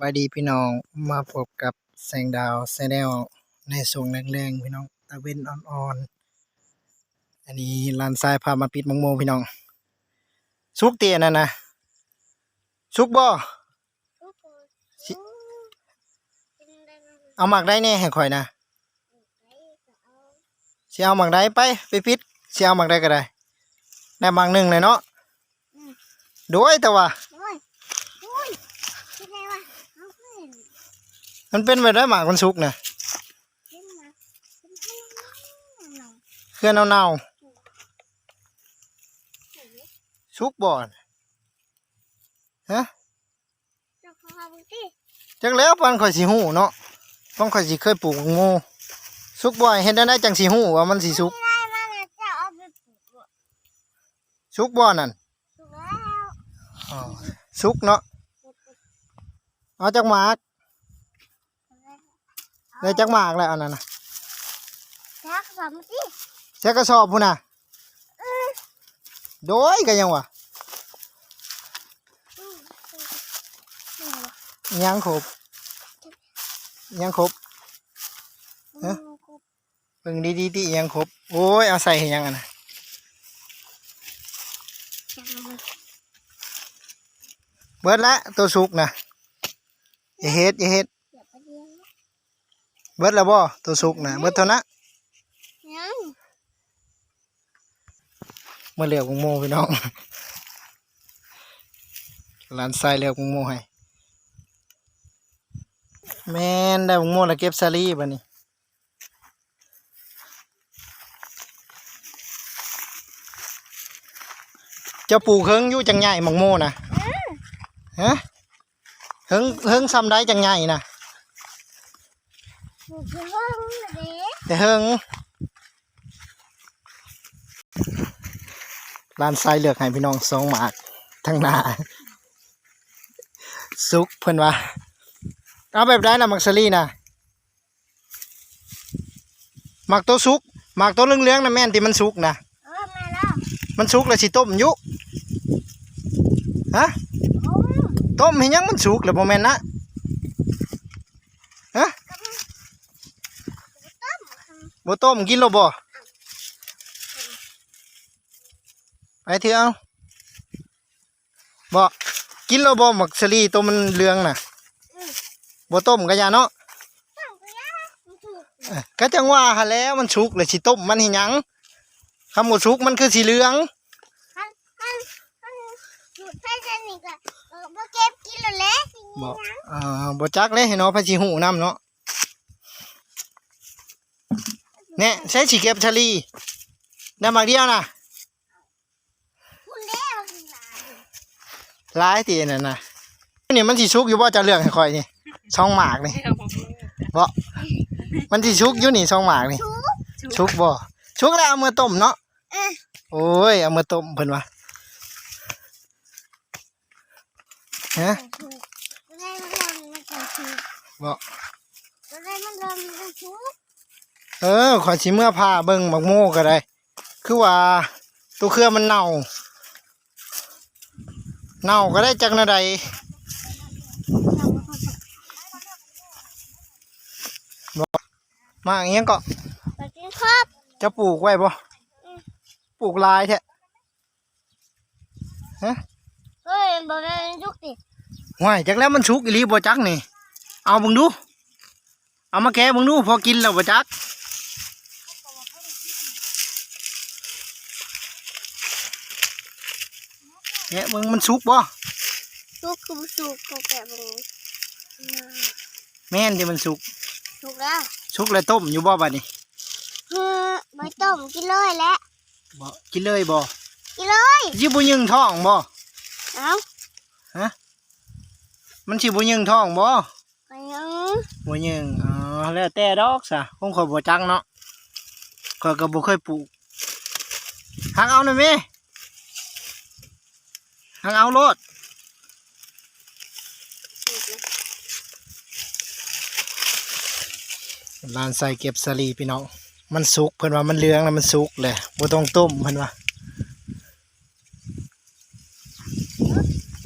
บายดีพี่น้องมาพบกับแสงดาวแซนแนลในส่วงแรงๆพี่น้องตะเวนอ่อนๆอันนี้ลานทรายพามาปิดมังโมพี่น้องสุกเตียนั่นนะสุกบ่สิเอาหมักได้แน่ให้ข่อยนะสิเอาหมักได้ไปไปปิดสิเอาหมักได้ก็ได้ได้หมักหนึ่งเลยเนาะโดยแต่ว่า โอ้ยโอ้ยเป็นไงวะเอาเพื่อน มันเป็นไปได้หมากมันสุกนะขึ้นมาขึ้นมาหน่อยเคลื่อนเน่าๆสุกบ่อนฮะจะขอเอาไปสิจักแล้วปันข่อยสิหูเนาะปันข่อยสิเคยปลูกโมสุกบ่อยเห็นได้ได้จังสิหูว่ามันสิสุกไม่ได้มาเนี่ยจะเอาไปปลูกอะสุกบ่อนั่นถูกแล้วอ๋อสุกเนาะเอาจักหมาก ได้จักหมากแล้วอันนั้นน่ะทักสามสิใช้กระสอบพุ่นน่ะโดยก็ยังวะอืมอืมยังครบยังครบอืมเบิ่งดีๆติยังครบโอ้ยเอาใส่ให้ยังอันน่ะจะเอาไปเบิดละตัวสุกนะอย่าเฮ็ดอย่าเฮ็ด เดี๋ยวไปเลี้ยงนะ เบิดแล้วบ่ตัวสุกนะเบิดเท่านั้นยังมาเลือกมุงโมพี่น้องร้านทรายเลือกมุงโมให้แม่นได้มุงโมแล้วเก็บซาลีบัดนี้เจะปลูกเฮิงอยู่จังใหญ่มังโมนะฮะเฮิงเฮิงซ้ำได้จังใหญ่นะ ปลูกที่ว่ามึงน่ะเด็ก แต่เฮิงร้านทรายเลือกให้พี่น้องสองหมากทั้งหน้าสุกเพิ่นว่าเอาแบบได้ละมักซาลีนะหมักตัวสุกหมักตัวเหลืองๆนะแม่นที่มันสุกนะเออมาแล้วมันสุกแล้วสิต้มอยุฮะโอ้ยต้มให้ยังมันสุกแล้วบ่แม่นนะฮะ ต้ม บ่ต้มกินแล้วบ่ไปเถอะเอาบ่กินแล้วบ่หมักซาลีตัวมันเหลืองน่ะบ่ต้มก็อย่าเนาะต้มก็ยังมันถูกเอ้อก็จังว่าหั่นแหล้วมันสุกแล้วสิต้มมันให้หยังคำบ่สุกมันคือสีเหลืองคันคันคันหยุดให้ฉันนี่ก็เออบ่เก็บกินแล้วแหละสิบ่ยังอ่าบ่จักเลยให้เนาะพะสิหูนํเนาะ แน่ใช้สิเก็บชะลีได้มากเดียวน่ะคุณเด้มันคือหลานหลายตีนั่นน่ะนี่มันสิสุกอยู่บ่จะเลือกให้ข่อยนี่สองหมากนี่บ่มันสิสุกอยู่นี่สองหมากนี่ชูสุกบ่สุกแล้วเอามือต้มเนาะเออโอ้ยเอามือต้มเพิ่นว่าฮะถูกก็ได้มันลมมันจะถูกบ่ก็ได้มันลมมันจะถูก เออข่อยสิเมื่อพาเบิ่งบักโมก็ได้ คือว่าตัวเครือมันเน่า เน่าก็ได้จักหนาใดมาอย่างเงี้ยก็ไปกินครับจะปลูกไว้บ่ปลูกหลายแท้เฮ้ยบอกได้ยุกดิห่วยจักแล้วมันสุกอีหลีบ่จักนี่ เอาเบิ่งดู เอามาแกะเบิ่งดู พอกินแล้วบ่จัก แกะเบิ่งมันสุกบ่สุกคือสุกเขาแกะบังแม่นที่มันสุกสุกแล้วสุกแล้วต้มอยู่บ่บัดนี้เฮ้อไม่ต้มกินเลยแหละบ่กินเลยบ่กินเลยสิบ่ยึงท้องบ่เอ้ามันสิบ่ยึงท้องบ่ไปยังบ่ยึงอ๋อแล้วแต่ดอกซะคงข่อยบ่จักเนาะข่อยก็บ่เคยปลูกหักเอาหน่อยแม่ หักเอาโลดลานใส่เก็บสลีพี่น้อง มันสุกเพิ่อนว่ามันเหลืองแล้วมันสุกเลยบ่ต้องต้มเพิ่อนว่า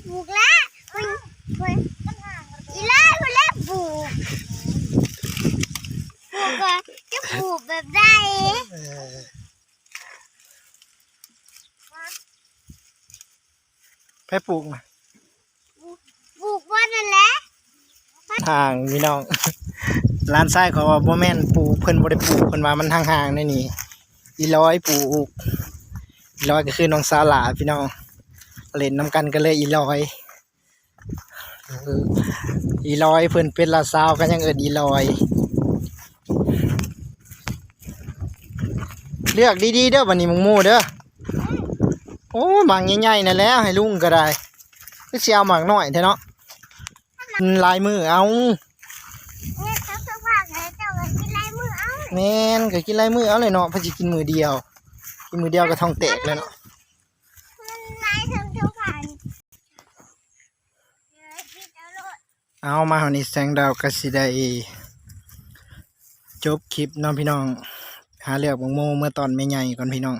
สุกแล้วมันมันอีไล่ปลูกอะจะปลูกแบบได้ เออ ไปปลูกนะปลูกว่านั่นแหละห่างพี่น้อง ร้านไส้เขาว่าบ่แม่นปลูกเพิ่นบ่ได้ปลูกเพิ่นว่ามันห่างๆในนี่อีร้อยปลูกอีร้อยก็คือน้องสาหลาพี่น้องเล่นนํกันก็เลยอีร้อยเอออีร้อยเพิ่นเป็นลาสาวก็ยังเอิ้นอีร้อย เลือกดีๆเด้อบัดนี้มึงหมู่เด้อ โอ้หมากใหญ่ๆนั่นแหละให้ลุงก็ได้คือสิเอาหมากน้อยแท้เนาะมันลายมือเอาเนี่ยเขาสภาพเลยเจ้าก็กินไรมือเอาแม่นก็กินลายมือเอาเลยเนาะเพอสิกินมือเดียว กินมือเดียวก็ท้องแตกเลยเนาะมันไรทั้งทุกผ่านเดี๋ยวกินเอาโลดเอามาเฮานี่แสงดาวก็สิได้จบคลิปเนาะพี่น้อง หาเลือกบงโมเมื่อตอนไม่ใหญ่ก่อนพี่น้อง